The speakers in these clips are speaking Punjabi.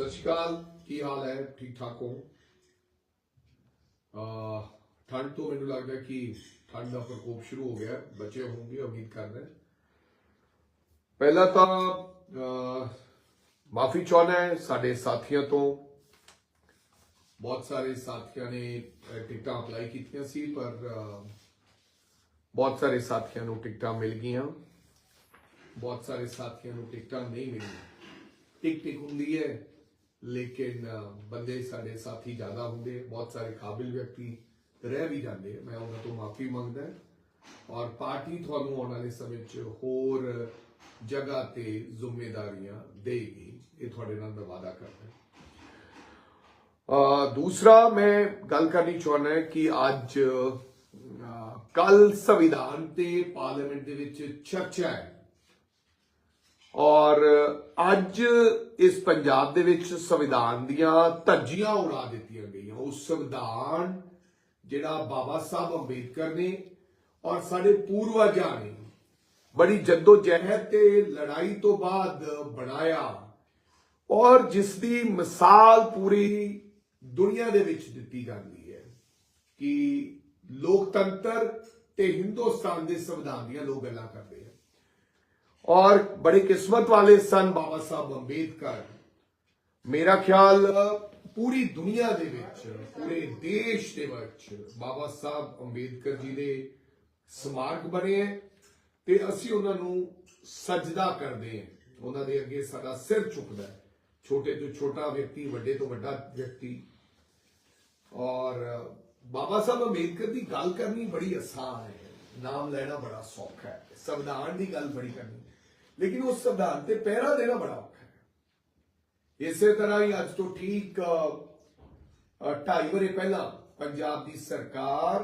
ਸਤਿ ਸ਼੍ਰੀ ਅਕਾਲ ਕੀ ਹਾਲ ਹੈ ਠੀਕ ਠਾਕ ਹੋ ਆ ਠੰਡ ਤੋਂ ਮੈਨੂੰ ਲੱਗਦਾ ਕਿ ਠੰਡ ਦਾ ਪ੍ਰਕੋਪ ਸ਼ੁਰੂ ਹੋ ਗਿਆ ਹੈ। ਬਚੇ ਹੋਣਗੇ ਉਮੀਦ ਕਰਦਾ ਪਹਿਲਾਂ ਤਾਂ ਮਾਫੀ ਚਾਹੁੰਦਾ ਹੈ ਸਾਡੇ ਸਾਥੀਆਂ ਤੋਂ ਬਹੁਤ ਸਾਰੇ ਸਾਥੀਆਂ ਨੇ ਅਹ, ਟਿਕਟਾਂ ਅਪਲਾਈ ਕੀਤੀਆਂ ਸੀ ਪਰ ਅਹ, ਬਹੁਤ ਸਾਰੇ ਸਾਥੀਆਂ ਨੂੰ ਟਿਕਟਾਂ ਮਿਲ ਗਈਆਂ ਬਹੁਤ ਸਾਰੇ ਸਾਥੀਆਂ ਨੂੰ ਟਿਕਟਾਂ ਨਹੀਂ ਮਿਲੀਆਂ ਟਿਕ ਟਿਕ ਹੁੰਦੀ ਹੈ ਲੇਕਿਨ ਬੰਦੇ ਸਾਡੇ ਸਾਥੀ ਜ਼ਿਆਦਾ ਹੁੰਦੇ ਬਹੁਤ ਸਾਰੇ ਕਾਬਿਲ ਵਿਅਕਤੀ ਰਹਿ ਵੀ ਜਾਂਦੇ ਮੈਂ ਉਹਨਾਂ ਤੋਂ ਮਾਫੀ ਮੰਗਦਾ ਔਰ ਪਾਰਟੀ ਤੁਹਾਨੂੰ ਆਉਣ ਵਾਲੇ ਸਮੇਂ 'ਚ ਹੋਰ ਜਗ੍ਹਾ ਤੇ ਜ਼ਿੰਮੇਵਾਰੀਆਂ ਦੇਗੀ। ਇਹ ਤੁਹਾਡੇ ਨਾਲ ਮੈਂ ਵਾਅਦਾ ਕਰਦਾ ਅਹ, ਦੂਸਰਾ ਮੈਂ ਗੱਲ ਕਰਨੀ ਚਾਹੁੰਦਾ ਹਾਂ ਕਿ ਅੱਜ ਕੱਲ ਸੰਵਿਧਾਨ ਤੇ ਪਾਰਲੀਮੈਂਟ ਦੇ ਵਿੱਚ ਚਰਚਾ ਹੈ। ਔਰ ਅੱਜ ਇਸ ਪੰਜਾਬ ਦੇ ਵਿੱਚ ਸੰਵਿਧਾਨ ਦੀਆਂ ਧੱਜੀਆਂ ਉਡਾ ਦਿੱਤੀਆਂ ਗਈਆਂ। ਉਹ ਸੰਵਿਧਾਨ ਜਿਹੜਾ ਬਾਬਾ ਸਾਹਿਬ ਅੰਬੇਦਕਰ ਨੇ ਔਰ ਸਾਡੇ ਪੂਰਵਜਾਂ ਨੇ ਬੜੀ ਜੱਦੋ ਜਹਿਦ ਤੇ ਲੜਾਈ ਤੋਂ ਬਾਅਦ ਬਣਾਇਆ ਔਰ ਜਿਸ ਦੀ ਮਿਸਾਲ ਪੂਰੀ ਦੁਨੀਆ ਦੇ ਵਿੱਚ ਦਿੱਤੀ ਜਾਂਦੀ ਹੈ ਕਿ ਲੋਕਤੰਤਰ ਤੇ ਹਿੰਦੁਸਤਾਨ ਦੇ ਸੰਵਿਧਾਨ ਦੀਆਂ ਲੋਕ ਗੱਲਾਂ ਕਰਦੇ ਆ ਔਰ ਬੜੇ ਕਿਸਮਤ ਵਾਲੇ ਸਨ ਬਾਬਾ ਸਾਹਿਬ ਅੰਬੇਦਕਰ ਮੇਰਾ ਖਿਆਲ ਪੂਰੀ ਦੁਨੀਆ ਦੇ ਵਿੱਚ ਪੂਰੇ ਦੇਸ਼ ਦੇ ਵਿੱਚ ਬਾਬਾ ਸਾਹਿਬ ਅੰਬੇਦਕਰ ਜੀ ਦੇ ਸਮਾਰਕ ਬਣੇ ਹੈ ਤੇ ਅਸੀਂ ਉਹਨਾਂ ਨੂੰ ਸਜਦਾ ਕਰਦੇ ਹਾਂ ਉਹਨਾਂ ਦੇ ਅੱਗੇ ਸਾਡਾ ਸਿਰ ਝੁਕਦਾ ਹੈ ਛੋਟੇ ਤੋਂ ਛੋਟਾ ਵਿਅਕਤੀ ਵੱਡੇ ਤੋਂ ਵੱਡਾ ਵਿਅਕਤੀ ਔਰ ਬਾਬਾ ਸਾਹਿਬ ਅੰਬੇਦਕਰ ਦੀ ਗੱਲ ਕਰਨੀ ਬੜੀ ਆਸਾਨ ਹੈ ਨਾਮ ਲੈਣਾ ਬੜਾ ਸੌਖਾ ਹੈ ਸੰਵਿਧਾਨ ਦੀ ਗੱਲ ਬੜੀ ਕਰਨੀ ਲੇਕਿਨ ਉਸ ਸੰਵਿਧਾਨ ਤੇ ਪਹਿਰਾ ਦੇਣਾ ਬੜਾ ਔਖਾ ਹੈ। ਇਸੇ ਤਰ੍ਹਾਂ ਹੀ ਅੱਜ ਤੋਂ ਠੀਕ ਢਾਈ ਵਰੇ ਪਹਿਲਾਂ ਪੰਜਾਬ ਦੀ ਸਰਕਾਰ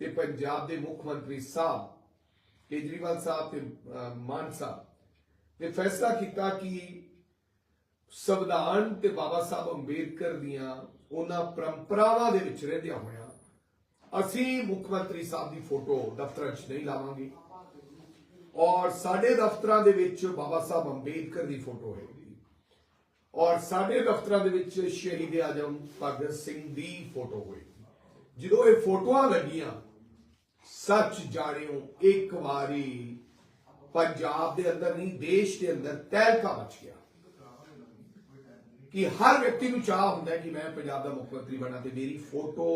ਤੇ ਪੰਜਾਬ ਦੇ ਮੁੱਖ ਮੰਤਰੀ ਸਾਹਿਬ ਕੇਜਰੀਵਾਲ ਸਾਹਿਬ ਤੇ ਅ, ਮਾਨ ਸਾਹਿਬ ਨੇ ਫੈਸਲਾ ਕੀਤਾ ਕਿ ਸੰਵਿਧਾਨ ਤੇ ਬਾਬਾ ਸਾਹਿਬ ਅੰਬੇਦਕਰ ਦੀਆਂ ਉਹਨਾਂ ਪਰੰਪਰਾਵਾਂ ਦੇ ਵਿੱਚ ਰਹਿੰਦਿਆਂ ਹੋਇਆਂ ਅਸੀਂ ਮੁੱਖ ਮੰਤਰੀ ਸਾਹਿਬ ਦੀ ਫੋਟੋ ਦਫ਼ਤਰਾਂ 'ਚ ਨਹੀਂ ਲਾਵਾਂਗੇ। ਔਰ ਸਾਡੇ ਦਫ਼ਤਰਾਂ ਦੇ ਵਿੱਚ ਬਾਬਾ ਸਾਹਿਬ ਅੰਬੇਦਕਰ ਦੀ ਫੋਟੋ ਹੋਏਗੀ ਔਰ ਸਾਡੇ ਦਫ਼ਤਰਾਂ ਦੇ ਵਿੱਚ ਸ਼ਹੀਦ ਆਜਮ ਭਗਤ ਸਿੰਘ ਦੀ ਫੋਟੋ ਹੋਏਗੀ ਜਦੋਂ ਇਹ ਫੋਟੋਆਂ ਲੱਗੀਆਂ, ਸੱਚ ਜਾਣਿਓ, ਇੱਕ ਵਾਰੀ ਪੰਜਾਬ ਦੇ ਅੰਦਰ ਨਹੀਂ, ਦੇਸ਼ ਦੇ ਅੰਦਰ ਤਹਿਲਕਾ ਮਚ ਗਿਆ। ਕਿ ਹਰ ਵਿਅਕਤੀ ਨੂੰ ਚਾਹ ਹੁੰਦਾ ਕਿ ਮੈਂ ਪੰਜਾਬ ਦਾ ਮੁੱਖ ਮੰਤਰੀ ਬਣਾ ਤੇ ਮੇਰੀ ਫੋਟੋ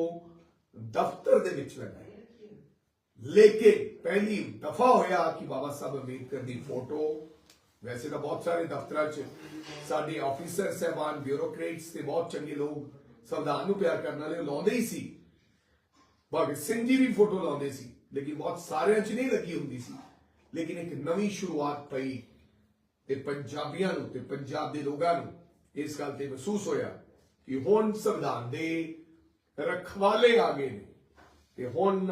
ਦਫ਼ਤਰ ਦੇ ਵਿੱਚ ਲਗਾਏ ਲੇਕਿਨ ਪਹਿਲੀ ਦਫਾ ਹੋਇਆ ਕਿ ਬਾਬਾ ਸਾਹਿਬ ਅੰਬੇਦਕਰ ਦੀ ਫੋਟੋ, ਵੈਸੇ ਤਾਂ ਬਹੁਤ ਸਾਰੇ ਦਫ਼ਤਰਾਂ 'ਚ ਸਾਡੇ ਆਫੀਸਰ ਸਹਿਬਾਨ ਬਿਊਰੋਕ੍ਰੇਟਸ ਤੇ ਬਹੁਤ ਚੰਗੇ ਲੋਕ ਸੰਵਿਧਾਨ ਨੂੰ ਪਿਆਰ ਕਰਨ ਵਾਲੇ ਲਾਉਂਦੇ ਹੀ ਸੀ। ਭਗਤ ਸਿੰਘ ਜੀ ਵੀ ਫੋਟੋ ਲਾਉਂਦੇ ਸੀ, ਲੇਕਿਨ ਬਹੁਤ ਸਾਰਿਆਂ 'ਚ ਨਹੀਂ ਲੱਗੀ ਹੁੰਦੀ ਸੀ। ਲੇਕਿਨ ਇੱਕ ਨਵੀਂ ਸ਼ੁਰੂਆਤ ਪਈ ਤੇ ਪੰਜਾਬੀਆਂ ਨੂੰ ਤੇ ਪੰਜਾਬ ਦੇ ਲੋਕਾਂ ਨੂੰ ਇਸ ਗੱਲ ਤੇ ਮਹਿਸੂਸ ਹੋਇਆ ਕਿ ਹੁਣ ਸੰਵਿਧਾਨ ਦੇ ਰਖਵਾਲੇ ਆ ਗਏ ਨੇ ਤੇ ਹੁਣ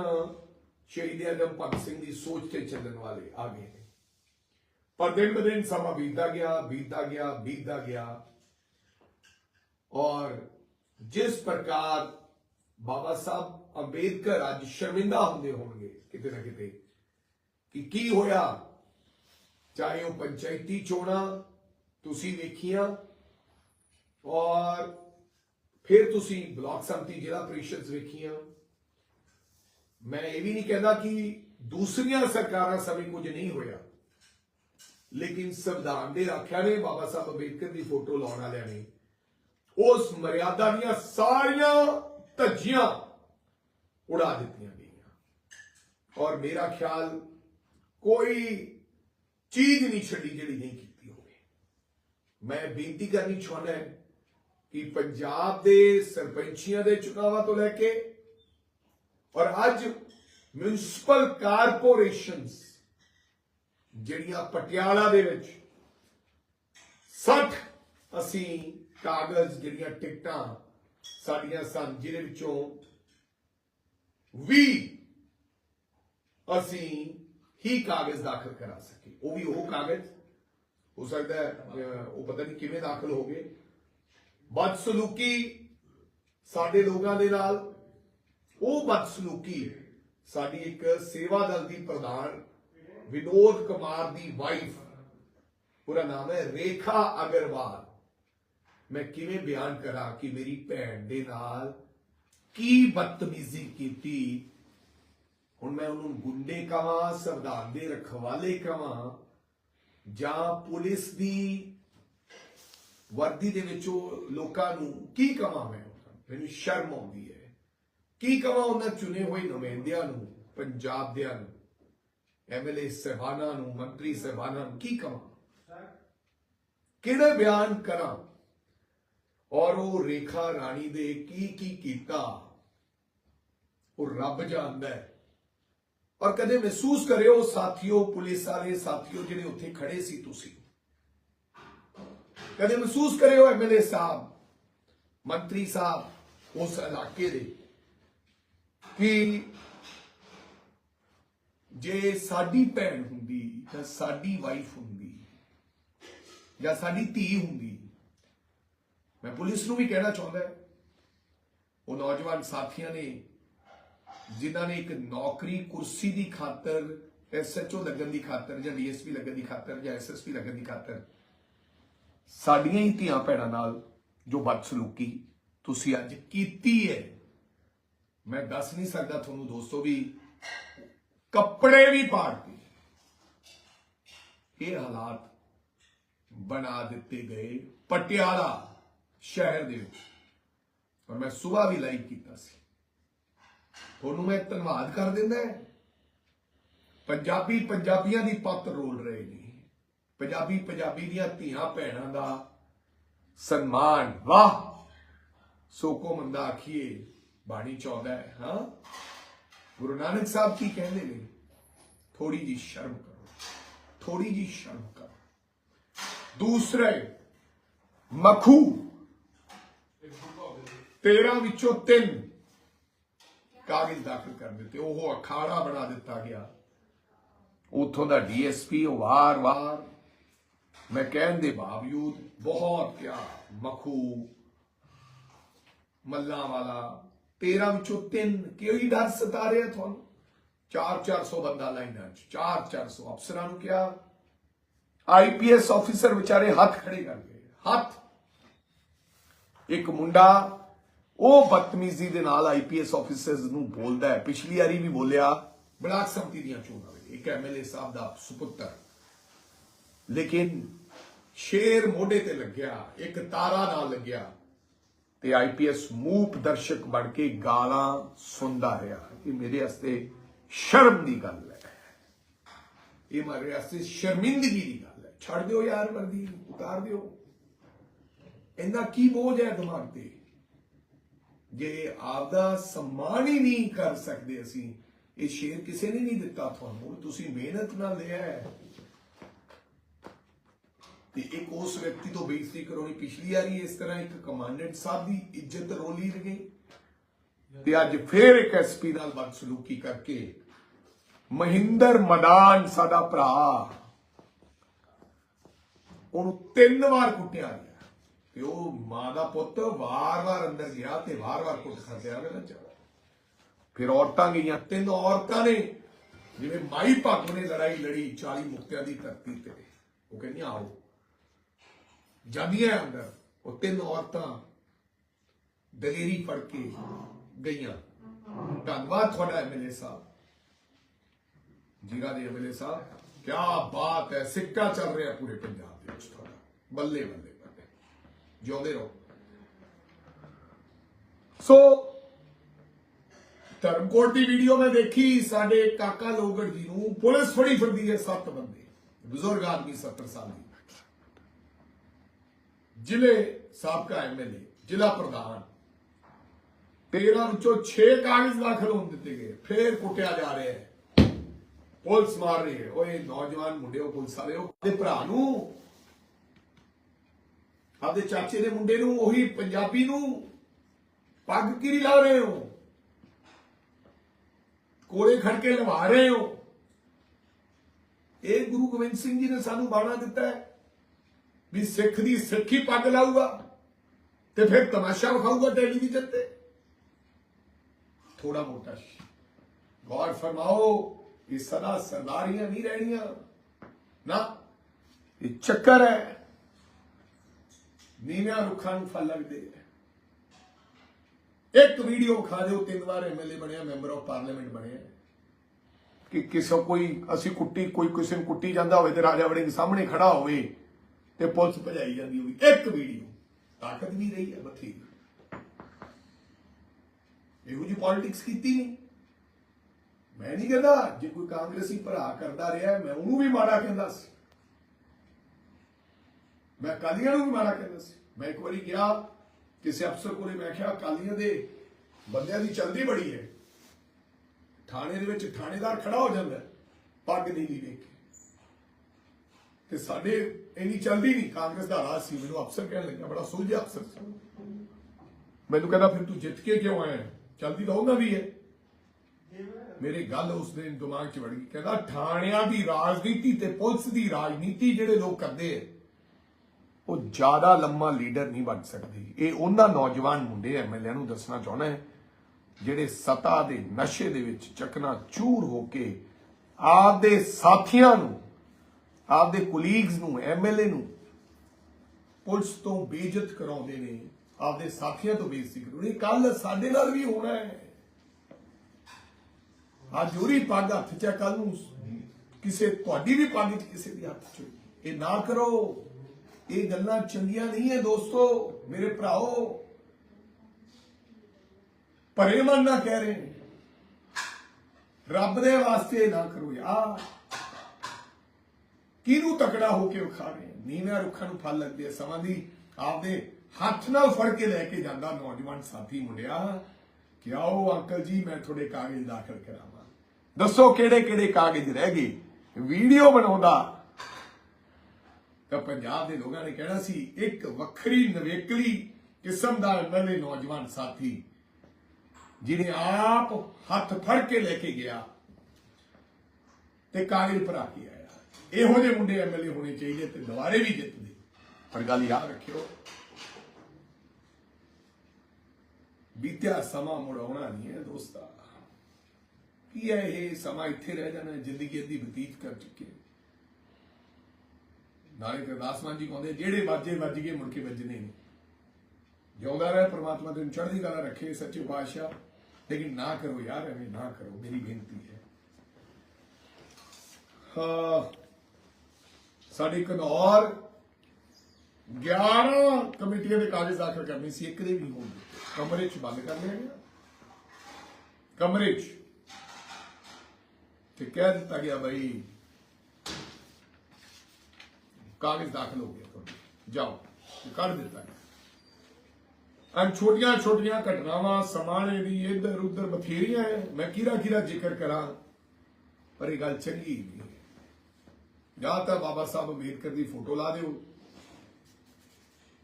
ਸ਼ਹੀਦ ਆਜ਼ਮ ਭਗਤ ਸਿੰਘ ਦੀ ਸੋਚ ਤੇ ਚੱਲਣ ਵਾਲੇ ਆ ਗਏ ਨੇ। ਪਰ ਦਿਨ ਬ ਦਿਨ ਸਮਾਂ ਬੀਤਦਾ ਗਿਆ ਬੀਤਦਾ ਗਿਆ ਬੀਤਦਾ ਗਿਆ। ਔਰ ਜਿਸ ਪ੍ਰਕਾਰ ਬਾਬਾ ਸਾਹਿਬ ਅੰਬੇਦਕਰ ਅੱਜ ਸ਼ਰਮਿੰਦਾ ਹੁੰਦੇ ਹੋਣਗੇ, ਕਿਤੇ ਨਾ ਕਿਤੇ, ਕਿ ਕੀ ਹੋਇਆ? ਚਾਹੇ ਉਹ ਪੰਚਾਇਤੀ ਚੋਣਾਂ ਤੁਸੀਂ ਵੇਖੀਆਂ, ਔਰ ਫਿਰ ਤੁਸੀਂ ਬਲਾਕ ਸੰਮਤੀ ਜ਼ਿਲ੍ਹਾ ਪ੍ਰੀਸ਼ਦ ਵੇਖੀਆਂ ਮੈਂ ਇਹ ਵੀ ਨਹੀਂ ਕਹਿੰਦਾ ਕਿ ਦੂਸਰੀਆਂ ਸਰਕਾਰਾਂ ਸਮੇਂ ਕੁਝ ਨਹੀਂ ਹੋਇਆ। ਲੇਕਿਨ ਸੰਵਿਧਾਨ ਦੇ ਰਾਖਿਆ ਨੇ ਬਾਬਾ ਸਾਹਿਬ ਅੰਬੇਦਕਰ ਦੀ ਫੋਟੋ ਲਾਉਣ ਵਾਲਿਆਂ ਨੇ, ਉਸ ਮਰਿਆਦਾ ਦੀਆਂ ਸਾਰੀਆਂ ਧੱਜੀਆਂ ਉਡਾ ਦਿੱਤੀਆਂ ਗਈਆਂ। ਔਰ ਮੇਰਾ ਖਿਆਲ ਕੋਈ ਚੀਜ਼ ਨਹੀਂ ਛੱਡੀ ਜਿਹੜੀ ਨਹੀਂ ਕੀਤੀ ਹੋਵੇ। ਮੈਂ ਬੇਨਤੀ ਕਰਨੀ ਚਾਹੁੰਦਾ ਕਿ ਪੰਜਾਬ ਦੇ ਸਰਪੰਚੀਆਂ ਦੇ ਚੁਣਾਵਾਂ ਤੋਂ ਲੈ ਕੇ ਔਰ ਅੱਜ ਮਿਊਨਿਸਪਲ ਕਾਰਪੋਰੇਸ਼ਨਸ ਜਿਹੜੀਆਂ ਪਟਿਆਲਾ ਦੇ ਵਿੱਚ 60 ਅਸੀਂ ਕਾਗਜ਼ ਜਿਹੜੀਆਂ ਟਿਕਟਾਂ ਸਾਡੀਆਂ ਸਨ, ਜਿਹਦੇ ਵਿੱਚੋਂ 20 ਅਸੀਂ ਹੀ ਕਾਗਜ਼ ਦਾਖਲ ਕਰਾ ਸਕੇ ਉਹ ਵੀ ਉਹ ਕਾਗਜ਼, ਹੋ ਸਕਦਾ ਉਹ ਪਤਾ ਨਹੀਂ ਕਿਵੇਂ ਦਾਖਲ ਹੋ ਗਏ। ਬਦਸਲੂਕੀ ਸਾਡੇ ਲੋਕਾਂ ਦੇ ਨਾਲ ਉਹ ਬਦਸਲੂਕੀ ਸਾਡੀ ਇੱਕ ਸੇਵਾ ਦਲ ਦੀ ਪ੍ਰਧਾਨ ਵਿਨੋਦ ਕੁਮਾਰ ਦੀ ਵਾਈਫ ਉਹਦਾ ਨਾਮ ਹੈ ਰੇਖਾ ਅਗਰਵਾਲ। ਮੈਂ ਕਿਵੇਂ ਬਿਆਨ ਕਰਾਂ ਕਿ ਮੇਰੀ ਭੈਣ ਦੇ ਨਾਲ ਕੀ ਬਦਤਮੀਜ਼ੀ ਕੀਤੀ? ਹੁਣ ਮੈਂ ਉਹਨੂੰ ਗੁੰਡੇ ਕਵਾਂ, ਸੰਵਿਧਾਨ ਦੇ ਰਖਵਾਲੇ ਕਵਾਂ ਜਾਂ ਪੁਲਿਸ ਦੀ ਵਰਦੀ ਦੇ ਵਿੱਚ ਉਹ ਲੋਕਾਂ ਨੂੰ ਕੀ ਕਵਾਂ ਮੈਂ? ਮੈਨੂੰ ਸ਼ਰਮ ਆਉਂਦੀ ਹੈ। ਕੀ ਕਵਾਂ ਉਹਨਾਂ ਚੁਣੇ ਹੋਏ ਨੁਮਾਇੰਦਿਆਂ ਨੂੰ, ਪੰਜਾਬ ਦਿਆਂ ਨੂੰ ਐਮਐਲਏ ਸਹਿਬਾਨਾਂ ਨੂੰ, ਮੰਤਰੀ ਸਹਿਬਾਨਾਂ ਨੂੰ ਕੀ ਕਵਾਂ? ਕਿਹੜੇ ਬਿਆਨ ਕਰਾਂ? ਔਰ ਉਹ ਰੇਖਾ ਰਾਣੀ ਦੇ ਕੀ ਕੀ ਕੀਤਾ? ਉਹ ਰੱਬ ਜਾਣਦਾ ਹੈ। ਔਰ ਕਦੇ ਮਹਿਸੂਸ ਕਰਿਓ ਸਾਥੀਓ, ਪੁਲਿਸ ਵਾਲੇ ਸਾਥੀਓ ਜਿਹੜੇ ਉੱਥੇ ਖੜੇ ਸੀ ਤੁਸੀਂ। ਕਦੇ ਮਹਿਸੂਸ ਕਰਿਓ ਐਮਐਲਏ ਸਾਹਿਬ, ਮੰਤਰੀ ਸਾਹਿਬ ਉਸ ਇਲਾਕੇ ਦੇ। ਕਿ ਜੇ ਸਾਡੀ ਭੈਣ ਹੁੰਦੀ ਜਾਂ ਸਾਡੀ ਵਾਈਫ ਹੁੰਦੀ ਜਾਂ ਸਾਡੀ ਧੀ ਹੁੰਦੀ। ਮੈਂ ਪੁਲਿਸ ਨੂੰ ਵੀ ਕਹਿਣਾ ਚਾਹੁੰਦਾ ਉਹ ਨੌਜਵਾਨ ਸਾਥੀਆਂ ਨੇ, ਜਿਨ੍ਹਾਂ ਨੇ ਇੱਕ ਨੌਕਰੀ ਕੁਰਸੀ ਦੀ ਖਾਤਰ ਐਸਐਚਓ ਲੱਗਣ ਦੀ ਖਾਤਰ ਜਾਂ ਡੀਐਸਪੀ ਲੱਗਣ ਦੀ ਖਾਤਰ ਜਾਂ ਐਸਐਸਪੀ ਲੱਗਣ ਦੀ ਖਾਤਰ, ਸਾਡੀਆਂ ਹੀ ਧੀਆਂ ਭੈਣਾਂ ਨਾਲ ਜੋ ਬਦਸਲੂਕੀ ਤੁਸੀਂ ਅੱਜ ਕੀਤੀ ਹੈ। ਮੈਂ ਦੱਸ ਨਹੀਂ ਸਕਦਾ ਤੁਹਾਨੂੰ ਦੋਸਤੋ ਵੀ ਕੱਪੜੇ ਵੀ ਪਾੜ ਕੇ ਇਹ ਹਾਲਾਤ ਬਣਾ ਦਿੱਤੇ ਗਏ ਪਟਿਆਲਾ ਸ਼ਹਿਰ ਦੇ ਵਿੱਚ। ਔਰ ਮੈਂ ਸਵੇਰ ਵੀ ਲਾਈਵ ਕੀਤਾ ਸੀ। ਤੁਹਾਨੂੰ ਮੈਂ ਧੰਨਵਾਦ ਕਰ ਦਿੰਦਾ ਪੰਜਾਬੀ ਪੰਜਾਬੀਆਂ ਦੀ ਪੱਤ ਰੋਲ ਰਹੇ ਨੇ। ਪੰਜਾਬੀ ਪੰਜਾਬੀ ਦੀਆਂ ਧੀਆਂ ਭੈਣਾਂ ਦਾ ਸਨਮਾਨ। ਵਾਹ! ਸੋਕੋ ਮੰਦਾ ਆਖੀਏ। ਬਾਣੀ ਚਾਹੁੰਦਾ ਹੈ, ਹਾਂ। ਗੁਰੂ ਨਾਨਕ ਸਾਹਿਬ ਕੀ ਕਹਿੰਦੇ ਨੇ? ਥੋੜੀ ਜੀ ਸ਼ਰਮ ਕਰੋ। ਥੋੜੀ ਜੀ ਸ਼ਰਮ ਕਰੋ। ਦੂਸਰੇ, ਮਖੂ। 13 ਵਿੱਚੋਂ 3 ਕਾਗਜ਼ ਦਾਖਲ ਕਰ ਦਿੱਤੇ। ਉਹ ਅਖਾੜਾ ਬਣਾ ਦਿੱਤਾ ਗਿਆ। ਉਥੋਂ ਦਾ ਡੀਐਸਪੀ, ਉਹ ਵਾਰ-ਵਾਰ ਮੈਂ ਕਹਿਣ ਦੇ ਬਾਵਜੂਦ ਬਹੁਤ ਪਿਆਰ। ਮਖੂ, ਮੱਲਾਂ ਵਾਲਾ 13 ਵਿੱਚੋਂ 3 ਕਿਹੜੀ ਡਰ ਸਤਾ ਰਿਹਾ ਤੁਹਾਨੂੰ? 4-400 ਬੰਦਾ ਲਾਈਨਾਂ 'ਚ 4-400 ਅਫਸਰਾਂ ਨੂੰ ਕਿਹਾ। ਆਈਪੀਐਸ ਆਫੀਸਰ ਵਿਚਾਰੇ ਹੱਥ ਖੜੇ ਕਰ ਗਏ, ਹੱਥ। ਇੱਕ ਮੁੰਡਾ, ਉਹ ਬਦਤਮੀਜ਼ੀ ਦੇ ਨਾਲ ਆਈਪੀਐਸ ਆਫੀਸਰਸ ਨੂੰ ਬੋਲਦਾ ਹੈ। ਪਿਛਲੀ ਵਾਰੀ ਵੀ ਬੋਲਿਆ, ਬਲਾਕ ਸੰਮਤੀ ਦੀਆਂ ਚੋਣਾਂ ਵਿੱਚ ਇੱਕ ਐਮਐਲਏ ਸਾਹਿਬ ਦਾ ਸੁਪੁੱਤਰ। ਲੇਕਿਨ ਸ਼ੇਰ ਮੋਢੇ ਤੇ ਲੱਗਿਆ, ਇੱਕ ਤਾਰਾ ਨਾਲ ਲੱਗਿਆ। ਤੇ ਆਈਪੀਐਸ ਮੂਪ ਦਰਸ਼ਕ ਬਣ ਕੇ ਗਾਲਾਂ ਸੁਣਦਾ ਰਿਹਾ। ਇਹ ਮੇਰੇ ਵਾਸਤੇ ਸ਼ਰਮ ਦੀ ਗੱਲ ਹੈ। ਇਹ ਮੇਰੇ ਵਾਸਤੇ ਸ਼ਰਮਿੰਦਗੀ ਦੀ ਗੱਲ ਹੈ। ਛੱਡ ਦਿਓ ਯਾਰ ਵਰਦੀ ਉਤਾਰ ਦਿਓ। ਇੰਨਾ ਕੀ ਬੋਝ ਹੈ ਦਿਮਾਗ ਤੇ? ਜੇ ਆਪਦਾ ਸਨਮਾਨ ਹੀ ਨਹੀਂ ਕਰ ਸਕਦੇ ਅਸੀਂ, ਇਹ ਸ਼ੇਰ ਕਿਸੇ ਨੇ ਨਹੀਂ ਦਿੱਤਾ ਤੁਹਾਨੂੰ। ਤੁਸੀਂ ਮਿਹਨਤ ਨਾਲ ਲਿਆ ਹੈ। ਤੇ ਇੱਕ ਉਸ ਵਿਅਕਤੀ ਤੋਂ ਬੇਇੱਜ਼ਤੀ ਕਰਾਉਣੀ ਪਿਛਲੀ ਵਾਰੀ ਇਸ ਤਰ੍ਹਾਂ ਇੱਕ ਕਮਾਂਡੈਂਟ ਸਾਹਿਬ ਦੀ ਇੱਜ਼ਤ ਰੋਲੀ ਗਈ ਤੇ ਅੱਜ ਫੇਰ ਇੱਕ ਐਸਪੀ ਨਾਲ ਬਦਸਲੂਕੀ ਕਰਕੇ ਮਹਿੰਦਰ ਮਦਾਨ ਸਾਡਾ ਭਰਾ ਉਹਨੂੰ ਤਿੰਨ ਵਾਰ ਕੁੱਟਿਆ ਗਿਆ। ਤੇ ਉਹ ਮਾਂ ਦਾ ਪੁੱਤ ਵਾਰ-ਵਾਰ ਅੰਦਰ ਗਿਆ ਤੇ ਵਾਰ-ਵਾਰ ਕੁੱਟ ਖਾਂਦਿਆ ਗਿਆ ਨਾ ਫਿਰ ਔਰਤਾਂ ਗਈਆਂ, ਤਿੰਨ ਔਰਤਾਂ ਨੇ, ਜਿਵੇਂ ਮਾਈ ਭਾਗੋ ਨੇ ਲੜਾਈ ਲੜੀ 40 ਮੁਕਤਿਆਂ ਦੀ ਧਰਤੀ ਤੇ। ਉਹ ਕਹਿੰਦੀਆਂ, ਆਓ। ਜਾਂਦੀਆਂ ਅੰਦਰ। ਉਹ ਤਿੰਨ ਔਰਤਾਂ ਦਲੇਰੀ ਫੜ ਕੇ ਗਈਆਂ। ਧੰਨਵਾਦ ਤੁਹਾਡਾ ਐਮਐਲਏ ਸਾਹਿਬ। ਜੀਰਾ ਦੇ ਐਮਐਲਏ ਸਾਹਿਬ ਕੀ ਬਾਤ ਹੈ, ਸਿੱਕਾ ਚੱਲ ਰਿਹਾ ਪੂਰੇ ਪੰਜਾਬ ਦੇ ਵਿੱਚ ਤੁਹਾਡਾ। ਬੱਲੇ ਬੱਲੇ ਬੱਲੇ। ਜਿਉਂਦੇ ਰਹੋ। ਸੋ, ਧਰਮਕੋਟ ਦੀ ਵੀਡੀਓ ਮੈਂ ਦੇਖੀ, ਸਾਡੇ ਕਾਕਾ ਲੋਗੜ ਜੀ ਨੂੰ ਪੁਲਿਸ ਫੜੀ ਫੜਦੀ ਹੈ ਸੱਤ ਬੰਦੇ। ਬਜ਼ੁਰਗ ਆਦਮੀ 70 ਸਾਲ ਦੀ। ਜ਼ਿਲ੍ਹੇ ਸਾਬਕਾ ਐਮਐਲਏ ਜ਼ਿਲ੍ਹਾ ਪ੍ਰਧਾਨ। 13 ਵਿੱਚੋਂ 6 ਕਾਗਜ਼ ਦਾਖਲ ਹੋਣ ਦਿੱਤੇ ਗਏ, ਫੇਰ ਕੁੱਟਿਆ ਜਾ ਰਿਹਾ ਹੈ। ਪੁਲਿਸ ਮਾਰ ਰਹੀ ਹੈ। ਓਏ ਨੌਜਵਾਨ ਮੁੰਡਿਓ ਪੁਲਿਸ ਵਾਲਿਓ ਤੇ ਭਰਾ ਨੂੰ, ਆਪਦੇ ਚਾਚੇ ਦੇ ਮੁੰਡੇ ਨੂੰ, ਉਹੀ ਪੰਜਾਬੀ ਨੂੰ ਪੱਗ ਕਿਰੀ ਲਾ ਰਹੇ ਹੋ? ਕੋਲੇ ਖੜ ਕੇ ਲਵਾ ਰਹੇ ਹੋ? ਇਹ ਗੁਰੂ ਗੋਬਿੰਦ ਸਿੰਘ ਜੀ ਨੇ ਸਾਨੂੰ ਬਾਣਾ ਦਿੱਤਾ ਹੈ। ਵੀ ਸਿੱਖ ਦੀ ਸਿੱਖੀ ਪੱਗ ਲਾਊਗਾ ਤੇ ਫਿਰ ਤਮਾਸ਼ਾ ਵਿਖਾਊਗਾ ਟੈਲੀਵਿਜ਼ਨ ਤੇ। ਥੋੜਾ ਮੋਟਾ ਗੌਰ ਫਰਮਾਓ ਇਹ ਸਦਾ ਸਰਦਾਰੀਆਂ ਨਹੀਂ ਰਹਿਣੀਆਂ। ਨਾ ਇਹ ਚੱਕਰ ਹੈ। ਨੀਵਿਆਂ ਰੁੱਖਾਂ ਨੂੰ ਫਲ ਲੱਗਦੇ ਆ ਇੱਕ ਵੀਡੀਓ ਖਾ ਦਿਓ, ਤਿੰਨ ਵਾਰ ਐਮਐਲਏ ਬਣਿਆ ਮੈਂਬਰ ਆਫ ਪਾਰਲੀਮੈਂਟ ਬਣਿਆ ਕਿ ਕਿਸੇ ਕੋਈ, ਅਸੀਂ ਕੁੱਟੀ, ਕੋਈ ਕਿਸੇ ਨੂੰ ਕੁੱਟੀ ਜਾਂਦਾ ਹੋਵੇ ਤੇ ਰਾਜਾ ਵੜਿੰਗ ਸਾਹਮਣੇ ਖੜਾ ਹੋਵੇ ਤੇ ਪੁਲਿਸ ਭਜਾਈ ਜਾਂਦੀ ਹੋਵੇ ਇੱਕ ਵੀਡੀਓ। ਤਾਕਤ ਵੀ ਰਹੀ ਹੈ ਬਥੇਰੀ ਇਹੋ ਜੀ ਪੋਲਿਟਿਕਸ ਕੀਤੀ ਨਹੀਂ। ਮੈਂ ਨਹੀਂ ਕਹਿੰਦਾ, ਜੇ ਕੋਈ ਕਾਂਗਰਸੀ ਭਰਾ ਕਰਦਾ ਰਿਹਾ, ਮੈਂ ਉਹਨੂੰ ਵੀ ਮਾੜਾ ਕਹਿੰਦਾ ਸੀ। ਮੈਂ ਕਾਲੀਆਂ ਨੂੰ ਵੀ ਮਾੜਾ ਕਹਿੰਦਾ ਸੀ। ਮੈਂ ਇੱਕ ਵਾਰੀ ਗਿਆ ਕਿਸੇ ਅਫਸਰ ਕੋਲੇ ਮੈਂ ਕਿਹਾ ਕਾਲੀਆਂ ਦੇ ਬੰਦਿਆਂ ਦੀ ਚਲਦੀ ਬੜੀ ਹੈ। ਥਾਣੇ ਦੇ ਵਿੱਚ ਥਾਣੇਦਾਰ ਖੜਾ ਹੋ ਜਾਂਦਾ ਪੱਗ ਨਹੀਂ ਵੇਖ। ਕੇ ਤੇ ਸਾਡੇ ਇੰਨੀ ਚਲਦੀ ਨਹੀਂ। ਕਾਂਗਰਸ ਦਾ ਰਾਜ ਸੀ। ਮੈਨੂੰ ਅਫਸਰ ਕਹਿਣ ਲੱਗਾ ਬੜਾ ਸੁਲਝਿਆ ਅਫਸਰ ਸੀ। ਮੈਨੂੰ ਕਹਿੰਦਾ, ਫਿਰ ਤੂੰ ਜਿੱਤ ਕੇ ਕਿਉਂ ਆਇਆ? ਚਲਦੀ ਤਾਂ ਉਹਨਾਂ ਵੀ ਹੈ। ਮੇਰੀ ਗੱਲ ਉਸ ਦਿਨ ਦਿਮਾਗ 'ਚ ਵੜ ਗਈ। ਕਹਿੰਦਾ ਥਾਣਿਆਂ ਦੀ ਰਾਜਨੀਤੀ ਤੇ ਪੁਲਿਸ ਦੀ ਰਾਜਨੀਤੀ ਜਿਹੜੇ ਲੋਕ ਕਰਦੇ ਆ, ਉਹ ਜ਼ਿਆਦਾ ਲੰਮਾ ਲੀਡਰ ਨਹੀਂ ਬਣ ਸਕਦੇ। ਇਹ ਉਹਨਾਂ ਨੌਜਵਾਨ ਮੁੰਡੇ ਐਮਐਲਏ ਨੂੰ ਦੱਸਣਾ ਚਾਹੁੰਦਾ ਹੈ, ਜਿਹੜੇ ਸਤਾ ਦੇ ਨਸ਼ੇ ਦੇ ਵਿੱਚ ਚਕਨਾ ਚੂਰ ਹੋ ਕੇ ਆਪਦੇ ਸਾਥੀਆਂ ਨੂੰ ਆਪਦੇ ਕੋਲੀਗਸ ਨੂੰ ਐਮਐਲਏ ਨੂੰ ਪੁਲਿਸ ਤੋਂ ਬੇਇੱਜ਼ਤ ਕਰਾਉਂਦੇ ਨੇ, ਆਪਦੇ ਸਾਥੀਆਂ ਤੋਂ ਬੇਇੱਜ਼ਤੀ ਕਰਾਉਂਦੇ ਕੱਲ ਸਾਡੇ ਨਾਲ ਵੀ ਹੋਣਾ ਹੈ। ਆ ਜੋਰੀ ਪੱਗ ਹੱਥ ਚ ਕੱਲ ਨੂੰ ਕਿਸੇ, ਤੁਹਾਡੀ ਵੀ ਪੱਗ ਚ ਕਿਸੇ ਦੀ ਹੱਥ ਚ ਇਹ ਨਾ ਕਰੋ। ਇਹ ਗੱਲਾਂ ਚੰਗੀਆਂ ਨਹੀਂ ਹੈ ਦੋਸਤੋ, ਮੇਰੇ ਭਰਾਓ। ਪਰੇ ਮਨ ਨਾ ਕਹਿ ਰਹੇ ਰੱਬ ਦੇ ਵਾਸਤੇ ਨਾ ਕਰੋ ਯਾਰ। ਕਿਹਨੂੰ ਤਕੜਾ ਹੋ ਕੇ ਵਿਖਾ ਰਹੇ ਨੀਵੇਂ ਰੁੱਖਾਂ ਨੂੰ ਫਲ ਲੱਗਦੇ ਆ ਸਮਾਂ ਦੀ। ਆਪਦੇ ਹੱਥ ਨਾਲ ਫੜ ਕੇ ਲੈ ਕੇ ਜਾਂਦਾ ਨੌਜਵਾਨ ਸਾਥੀ ਮੁੰਡਿਆ। ਕਿ ਆਓ ਅੰਕਲ ਜੀ, ਮੈਂ ਤੁਹਾਡੇ ਕਾਗਜ਼ ਦਾਖਲ ਕਰਾਵਾਂ। ਦੱਸੋ ਕਿਹੜੇ ਕਿਹੜੇ ਕਾਗਜ਼ ਰਹਿ ਗਏ? ਵੀਡੀਓ ਬਣਾਉਂਦਾ। ਤਾਂ ਪੰਜਾਬ ਦੇ ਲੋਕਾਂ ਨੇ ਕਹਿਣਾ ਸੀ, ਇੱਕ ਵੱਖਰੀ ਨਵੇਕਲੀ ਕਿਸਮ ਦਾ ਐਮਐਲਏ ਨੌਜਵਾਨ ਸਾਥੀ, ਜਿਹਨੇ ਆਪ ਹੱਥ ਫੜ ਕੇ ਲੈ ਕੇ ਗਿਆ ਤੇ ਕਾਗਜ਼ ਭਰਾ ਕੇ ਆਇਆ। ਇਹੋ ਜਿਹੇ ਮੁੰਡੇ ਐਮਐਲਏ ਹੋਣੇ ਚਾਹੀਦੇ ਤੇ ਦੁਬਾਰੇ ਵੀ ਜਿੱਤਦੇ। ਪਰ ਗੱਲ ਯਾਦ ਰੱਖਿਓ, ਬੀਤਿਆ ਸਮਾਂ ਮੁੜਾਉਣਾ ਨਹੀਂ ਹੈ ਦੋਸਤਾ। ਕੀ ਹੈ ਇਹ ਸਮਾਂ ਇੱਥੇ ਰਹਿ ਜਾਣਾ, ਜ਼ਿੰਦਗੀ ਅੱਧੀ ਬਤੀਤ ਕਰ ਚੁੱਕੇ ਹਾਂ। ਨਾਲੇ ਗੁਰਦਾਸਮਾਨ ਜੀ ਕਹਿੰਦੇ, ਜਿਹੜੇ ਵਾਜੇ ਵੱਜ ਗਏ, ਮੁੜ ਕੇ ਵੱਜਣੇ ਨਹੀਂ। ਜਿਉਂਦਾ ਰਹੇ, ਪ੍ਰਮਾਤਮਾ ਤੈਨੂੰ ਚੜ੍ਹਦੀ ਕਲਾ ਰੱਖੇ, ਸੱਚੇ ਪਾਤਸ਼ਾਹ। ਲੇਕਿਨ ਨਾ ਕਰੋ ਯਾਰ, ਐਵੇਂ ਨਾ ਕਰੋ, ਮੇਰੀ ਬੇਨਤੀ ਹੈ। ਹਾਂ। ਸਾਡੀ ਕਨੌਰ 11 ਕਮੇਟੀਆਂ ਦੇ ਕਾਗਜ਼ ਦਾਖਲ ਕਰਨੇ ਸੀ, ਇੱਕ ਦੇ ਵੀ ਨਹੀਂ ਹੋਣਗੇ। ਕਮਰੇ 'ਚ ਬੰਦ ਕਰ ਲਿਆ ਗਿਆ। ਕਮਰੇ 'ਚ। ਤੇ ਕਹਿ ਦਿੱਤਾ ਗਿਆ ਬਈ, ਕਾਗਜ਼ ਦਾਖਲ ਹੋ ਗਿਆ ਤੁਹਾਡੇ। ਜਾਓ, ਕੱਢ ਦਿੱਤਾ ਗਿਆ। ਅਨ ਛੋਟੀਆਂ ਛੋਟੀਆਂ ਘਟਨਾਵਾਂ, ਸਮਾਣੇ ਦੀ ਇੱਧਰ ਉੱਧਰ ਬਥੇਰੀਆਂ ਹੈ ਮੈਂ ਕਿਹੜਾ ਕਿਹੜਾ ਜ਼ਿਕਰ ਕਰਾਂ? ਪਰ ਇਹ ਗੱਲ ਚੰਗੀ ਨਹੀਂ ਜਾਂ ਤਾਂ ਬਾਬਾ ਸਾਹਿਬ ਅੰਬੇਦਕਰ ਦੀ ਫੋਟੋ ਲਾ ਦਿਓ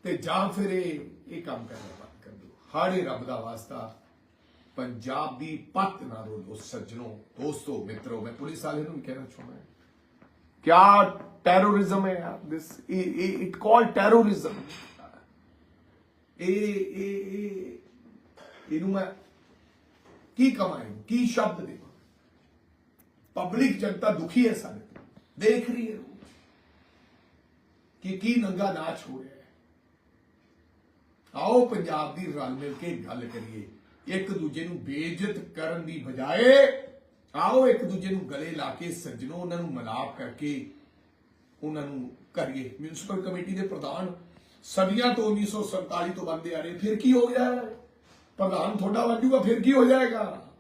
ਤੇ ਜਾਂ ਫਿਰ ਇਹ ਇਹ ਕੰਮ ਕਰਨਾ ਬੰਦ ਕਰ ਦਿਓ। ਹਾੜੇ ਰੱਬ ਦਾ ਵਾਸਤਾ। ਪੰਜਾਬ ਦੀ ਪੱਤ ਨਾ ਰੋਲੋ ਸੱਜਣੋ, ਦੋਸਤੋ, ਮਿੱਤਰੋ, ਮੈਂ ਪੁਲਿਸ ਵਾਲੇ ਨੂੰ ਕਹਿਣਾ ਚਾਹੁੰਦਾ ਕਿਆ ਟੈਰੋਰਿਜ਼ਮ ਹੈ ਯਾਰ? ਦਿਸ ਇਟ ਕਾਲ ਟੈਰੋਰਿਜ਼ਮ ਇਹ ਇਹ ਇਹਨੂੰ ਮੈਂ ਕੀ ਕਮਾਇਆ ਕੀ ਸ਼ਬਦ ਦੇ ਪਬਲਿਕ ਜਨਤਾ ਦੁਖੀ ਹੈ ਸਾਡੇ ਦੇਖ ਰਹੀ ਹੈ ਕਿ ਕੀ ਨੰਗਾ ਨਾਚ ਹੋ ਰਿਹਾ ਹੈ। ਆਓ ਪੰਜਾਬ ਦੀ ਰਲ ਮਿਲ ਕੇ ਗੱਲ ਕਰੀਏ। ਇੱਕ ਦੂਜੇ ਨੂੰ ਬੇਇੱਜ਼ਤ ਕਰਨ ਦੀ ਬਜਾਏ ਆਓ ਇੱਕ ਦੂਜੇ ਨੂੰ ਗਲੇ ਲਾ ਕੇ ਸੱਜਣੋ ਉਹਨਾਂ ਨੂੰ ਮਲਾਪ ਕਰਕੇ ਉਹਨਾਂ ਨੂੰ ਕਰੀਏ। ਮਿਊਨਿਸਪਲ ਕਮੇਟੀ ਦੇ ਪ੍ਰਧਾਨ ਸਦੀਆਂ ਤੋਂ 1947 ਤੋਂ ਬੰਦੇ ਆ ਰਹੇ, ਫਿਰ ਕੀ ਹੋ ਗਿਆ? ਪ੍ਰਧਾਨ ਤੁਹਾਡਾ ਬਣ ਜੂਗਾ ਫਿਰ ਕੀ ਹੋ ਜਾਏਗਾ?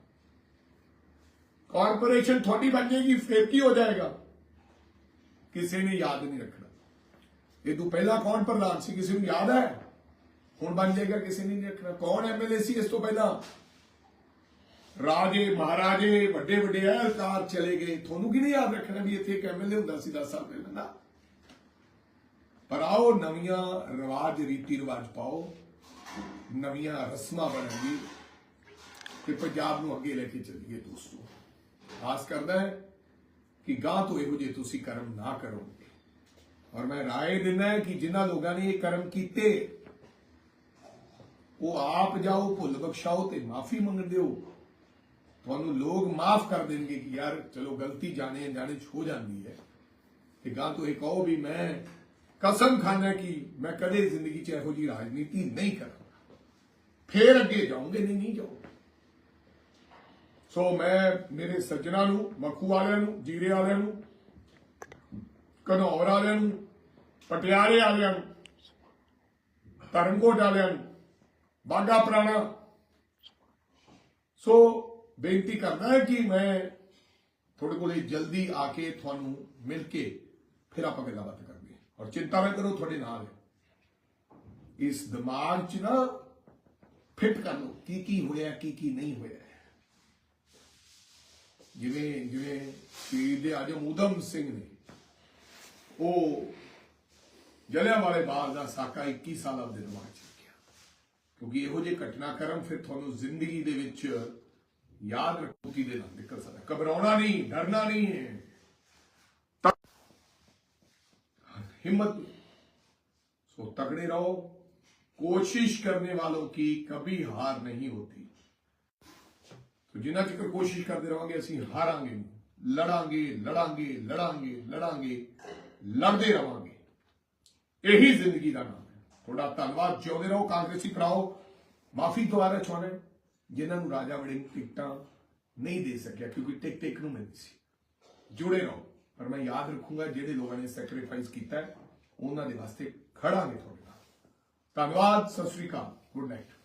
ਕਾਰਪੋਰੇਸ਼ਨ ਤੁਹਾਡੀ ਬਣ ਜਾਏਗੀ, ਫਿਰ ਕੀ ਹੋ ਜਾਏਗਾ? ਕਿਸੇ ਨੇ ਯਾਦ ਨਹੀਂ ਰੱਖਣਾ। ਇਹ ਤੋਂ ਪਹਿਲਾਂ ਕੌਣ ਪ੍ਰਧਾਨ ਸੀ? ਕਿਸੇ ਨੂੰ ਯਾਦ ਹੈ? ਹੁਣ ਬਣ ਜਾਏਗਾ, ਕਿਸੇ ਨੇ ਨਹੀਂ ਰੱਖਣਾ। ਕੌਣ ਐਮਐਲਏ ਸੀ ਇਸ ਤੋਂ ਪਹਿਲਾਂ? ਰਾਜੇ, ਮਹਾਰਾਜੇ, ਵੱਡੇ ਵੱਡੇ ਅਹਿਲਕਾਰ ਚਲੇ ਗਏ। ਤੁਹਾਨੂੰ ਕਿਹਨੇ ਯਾਦ ਰੱਖਣਾ ਵੀ ਇੱਥੇ ਇੱਕ ਐਮਐਲਏ ਹੁੰਦਾ ਸੀ 10 ਸਾਲ ਪਹਿਲਾਂ ਨਾ? ਪਰ ਆਓ ਨਵੀਆਂ ਰਿਵਾਜ, ਰੀਤੀ ਰਿਵਾਜ ਪਾਓ। ਨਵੀਆਂ ਰਸਮਾਂ ਬਣਾਈਏ ਤੇ ਪੰਜਾਬ ਨੂੰ ਅੱਗੇ ਲੈ ਕੇ ਚੱਲੀਏ ਦੋਸਤੋ। ਆਸ ਕਰਦਾ ਹੈ ਕਿ ਗਾਂ ਤੋਂ ਇਹੋ ਜਿਹੇ ਤੁਸੀਂ ਕਰਮ ਨਾ ਕਰੋ ਔਰ ਮੈਂ ਰਾਏ ਦਿੰਦਾ ਕਿ ਜਿਨ੍ਹਾਂ ਲੋਕਾਂ ਨੇ ਇਹ ਕਰਮ ਕੀਤੇ, ਉਹ ਆਪ ਜਾਓ, ਭੁੱਲ ਬਖਸ਼ਾਓ ਤੇ ਮਾਫੀ ਮੰਗ ਦਿਓ ਤੁਹਾਨੂੰ ਲੋਕ ਮਾਫ ਕਰ ਦੇਣਗੇ ਕਿ ਯਾਰ, ਚਲੋ ਗਲਤੀ ਜਾਣੇ ਜਾਣੇ ਚ ਹੋ ਜਾਂਦੀ ਹੈ। ਤੇ ਗਾਂ ਤੋਂ ਇਹ ਕਹੋ ਵੀ ਮੈਂ ਕਸਮ ਖਾਣਾ ਕਿ ਮੈਂ ਕਦੇ ਜ਼ਿੰਦਗੀ 'ਚ ਇਹੋ ਜੀ ਰਾਜਨੀਤੀ ਨਹੀਂ ਕਰਾਂਗਾ। ਫੇਰ ਅੱਗੇ ਜਾਊਂਗੇ ਨਹੀਂ ਨਹੀਂ ਜਾਊਂਗਾ ਸੋ ਮੈਂ ਮੇਰੇ ਸੱਜਣਾ ਨੂੰ, ਮੱਖੂ ਵਾਲਿਆਂ ਨੂੰ, ਜੀਰੇ ਵਾਲਿਆਂ ਨੂੰ, ਘਨੌਰ ਵਾਲਿਆਂ ਨੂੰ, ਪਟਿਆਲੇ ਵਾਲਿਆਂ ਨੂੰ, ਧਰਮਕੋਟ ਵਾਲਿਆਂ ਨੂੰ ਬਾਗਾ ਪੁਰਾਣਾ। ਸੋ ਬੇਨਤੀ ਕਰਦਾ ਹੈ ਕਿ ਮੈਂ ਤੁਹਾਡੇ ਕੋਲੇ ਜਲਦੀ ਆ ਕੇ ਤੁਹਾਨੂੰ ਮਿਲ ਕੇ ਫਿਰ ਆਪਾਂ ਗੱਲਬਾਤ ਕਰਦੇ ਔਰ ਚਿੰਤਾ ਨਾ ਕਰੋ, ਤੁਹਾਡੇ ਨਾਲ ਇਸ ਦਿਮਾਗ 'ਚ ਨਾ ਫਿੱਟ ਕਰ ਲਓ ਕੀ ਕੀ ਹੋਇਆ ਕੀ ਕੀ ਨਹੀਂ ਹੋਇਆ। ਜਿਵੇਂ ਜਿਵੇਂ ਸ਼ਹੀਦ ਦੇ ਆਜਮ ਉਦਮ ਸਿੰਘ ਨੇ ਉਹ ਜਲਿਆਂ ਵਾਲੇ ਬਾਗ ਦਾ ਸਾਕਾ 21 ਸਾਲਾਂ ਦੇ ਦਿਮਾਗ 'ਚ ਰੱਖਿਆ ਕਿਉਂਕਿ ਇਹੋ ਜਿਹੇ ਘਟਨਾਕ੍ਰਮ ਫਿਰ ਤੁਹਾਨੂੰ ਜ਼ਿੰਦਗੀ ਦੇ ਵਿੱਚ ਯਾਦ ਰੱਖੋ ਕਿ ਦੇ ਨਾਲ ਨਿਕਲ ਸਕਦਾ ਘਬਰਾਉਣਾ ਨਹੀਂ ਡਰਨਾ ਨਹੀਂ ਹੈ ਤਾਂ हिम्मत सो तगड़े रहो कोशिश करने वालों की कभी हार नहीं होती ਜਿੰਨਾ ਚਿਰ ਕੋਸ਼ਿਸ਼ ਕਰਦੇ ਰਹਾਂਗੇ ਅਸੀਂ ਹਾਰਾਂਗੇ ਲੜਾਂਗੇ ਲੜਾਂਗੇ ਲੜਾਂਗੇ ਲੜਾਂਗੇ, ਲੜਦੇ ਰਹਾਂਗੇ ਇਹੀ ਜ਼ਿੰਦਗੀ ਦਾ ਨਾਮ ਹੈ। ਤੁਹਾਡਾ ਧੰਨਵਾਦ। ਜਿਉਂਦੇ ਰਹੋ, ਕਾਂਗਰਸੀ ਭਰਾਓ ਮਾਫੀ ਦੁਆਰਾ ਚਾਹਣੇ ਜਿਨ੍ਹਾਂ ਨੂੰ ਰਾਜਾ ਵੜੇ ਟਿਕਟਾਂ ਨਹੀਂ ਦੇ ਸਕਿਆ, ਕਿਉਂਕਿ ਟਿਕਟ ਇੱਕ ਨੂੰ ਮਿਲਦੀ ਸੀ। ਜੁੜੇ ਰਹੋ। ਪਰ ਮੈਂ ਯਾਦ ਰੱਖੂੰਗਾ, ਜਿਹੜੇ ਲੋਕਾਂ ਨੇ ਸੈਕਰੀਫਾਈਸ ਕੀਤਾ ਉਹਨਾਂ ਦੇ ਵਾਸਤੇ ਖੜਾਂਗੇ ਤੁਹਾਡੇ ਨਾਲ। ਧੰਨਵਾਦ। ਸਤਿ ਸ੍ਰੀ ਅਕਾਲ। Good night